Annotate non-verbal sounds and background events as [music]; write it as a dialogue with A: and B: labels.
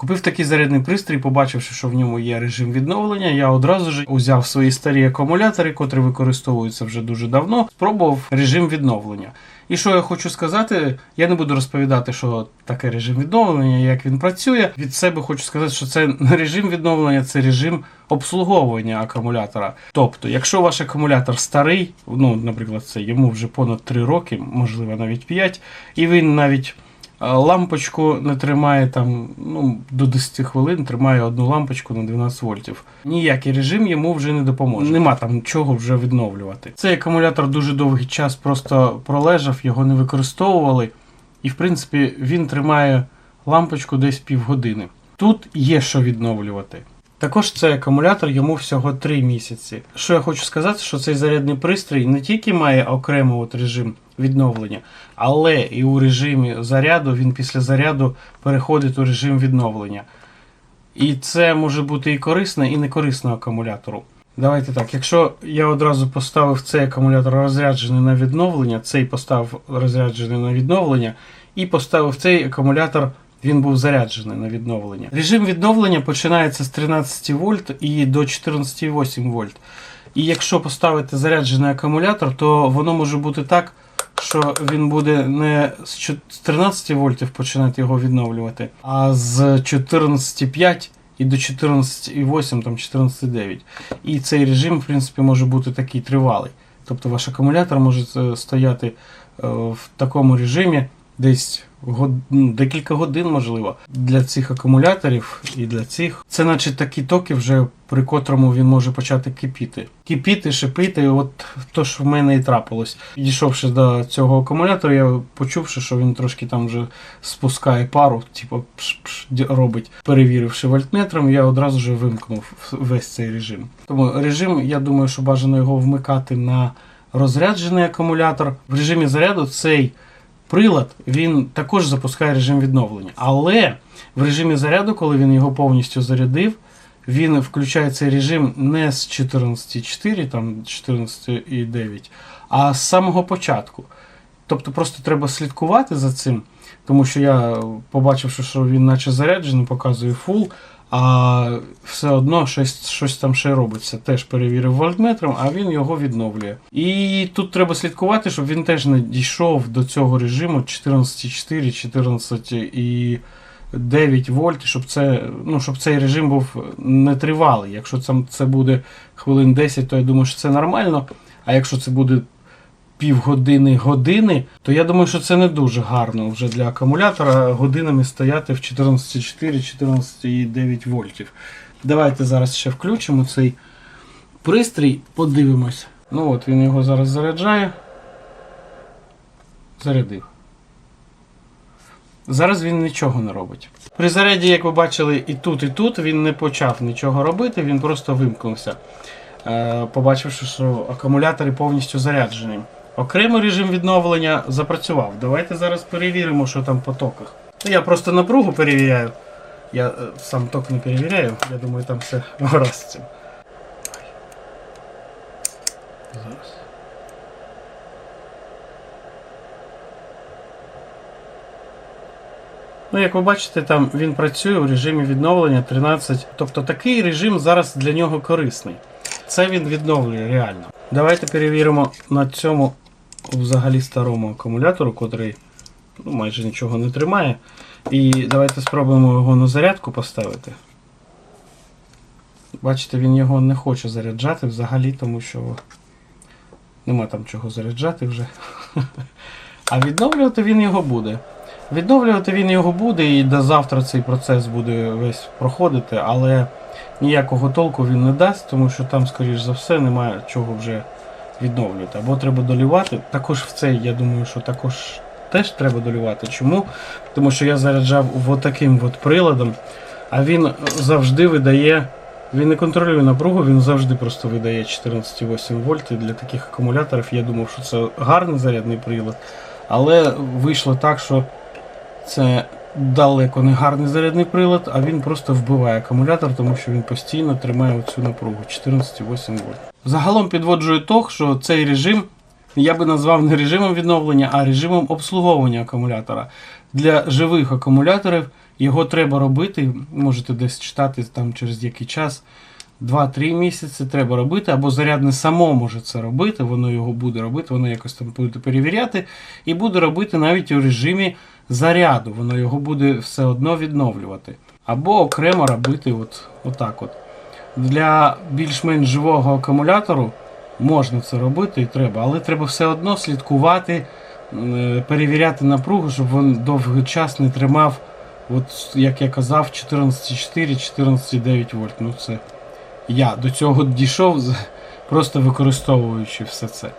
A: Купив такий зарядний пристрій, побачивши, що в ньому є режим відновлення, я одразу ж узяв свої старі акумулятори, котрі використовуються вже дуже давно, спробував режим відновлення. І що я хочу сказати, я не буду розповідати, що таке режим відновлення, як він працює. Від себе хочу сказати, що це не режим відновлення, це режим обслуговування акумулятора. Тобто, якщо ваш акумулятор старий, ну, наприклад, це йому вже понад 3 роки, можливо навіть 5, і він навіть лампочку не тримає там ну, до 10 хвилин, тримає одну лампочку на 12 вольтів. Ніякий режим йому вже не допоможе. Нема там чого вже відновлювати. Цей акумулятор дуже довгий час просто пролежав, його не використовували, і в принципі він тримає лампочку десь півгодини. Тут є що відновлювати. Також цей акумулятор йому всього 3 місяці. Що я хочу сказати, що цей зарядний пристрій не тільки має окремий от режим відновлення, але і у режимі заряду він після заряду переходить у режим відновлення. І це може бути і корисно, і не акумулятору. Давайте так, якщо я одразу поставив цей акумулятор розряджений на відновлення, цей поставив розряджений на відновлення, і поставив цей акумулятор, він був заряджений на відновлення. Режим відновлення починається з 13 вольт і до 14,8 вольт. І якщо поставити заряджений акумулятор, то воно може бути так, що він буде не з 13 вольтів починати його відновлювати, а з 14,5 і до 14,8, там 14,9. І цей режим, в принципі, може бути такий тривалий. Тобто ваш акумулятор може е, стояти е, в такому режимі десь год... ну, декілька годин, можливо. Для цих акумуляторів і для цих. Це наче такі токи, вже при котрому він може почати кипіти. Кипіти, шипіти, от то ж в мене і трапилось. Підійшовши до цього акумулятора, я почувши, що він трошки там вже спускає пару, типу робить. Перевіривши вольтметром, я одразу ж вимкнув весь цей режим. Тому режим, я думаю, що бажано його вмикати на розряджений акумулятор. В режимі заряду цей прилад він також запускає режим відновлення. Але в режимі заряду, коли він його повністю зарядив, він включає цей режим не з 14.4, там 14.9, а з самого початку. Тобто просто треба слідкувати за цим, тому що я, побачивши, що він наче заряджений, показує фул, а все одно щось, щось там ще робиться. Теж перевірив вольтметром, а він його відновлює. І тут треба слідкувати, щоб він теж не дійшов до цього режиму 14,4, 14 і 9 вольт, щоб це, ну, щоб цей режим був нетривалий. Якщо це, це буде хвилин 10, то я думаю, що це нормально. А якщо це буде півгодини години, то я думаю, що це не дуже гарно вже для акумулятора годинами стояти в 14,4, 14,9 вольтів. Давайте зараз ще включимо цей пристрій, подивимось. Ну от він його зараз заряджає. Зарядив. Зараз він нічого не робить. При заряді, як ви бачили, і тут, і тут він не почав нічого робити, він просто вимкнувся, е, побачивши, що акумулятори повністю заряджені. Окремий режим відновлення запрацював. Давайте зараз перевіримо, що там по токах. Ну, Я просто напругу перевіряю. Я е, сам ток не перевіряю, я думаю, там все [laughs] гаразд цим. Зараз. Ну, як ви бачите, там він працює у режимі відновлення 13. Тобто такий режим зараз для нього корисний. Це він відновлює реально. Давайте перевіримо на цьому взагалі старому акумулятору, котрий ну, майже нічого не тримає. І давайте спробуємо його на зарядку поставити. Бачите, він його не хоче заряджати взагалі, тому що нема там чого заряджати вже. [laughs] А відновлювати він його буде. Відновлювати він його буде і до завтра цей процес буде весь проходити, але ніякого толку він не дасть, тому що там, скоріш за все, немає чого вже відновлювати. Або треба долівати. Також в цей, я думаю, що також теж треба долівати. Чому? Тому що я заряджав от от приладом, а він завжди видає. Він не контролює напругу, він завжди просто видає 14,8 вольт. І для таких акумуляторів я думав, що це гарний зарядний прилад. Але вийшло так, що це далеко не гарний зарядний прилад, а він просто вбиває акумулятор, тому що він постійно тримає оцю напругу 14,8 вольт. Загалом підводжу ітог, що цей режим я би назвав не режимом відновлення, а режимом обслуговування акумулятора. Для живих акумуляторів Його треба робити, можете десь читати там через який час. 2-3 місяці треба робити, або зарядне само може це робити, воно його буде робити, воно якось там буде перевіряти, і буде робити навіть у режимі заряду, воно його буде все одно відновлювати. Або окремо робити от, отак от. Для більш-менш живого акумулятору можна це робити і треба, але треба все одно слідкувати, е, перевіряти напругу, щоб він довгий час не тримав, от, як я казав, 14,4, 14,9 вольт. Ну це я до цього дійшов, просто використовуючи все це.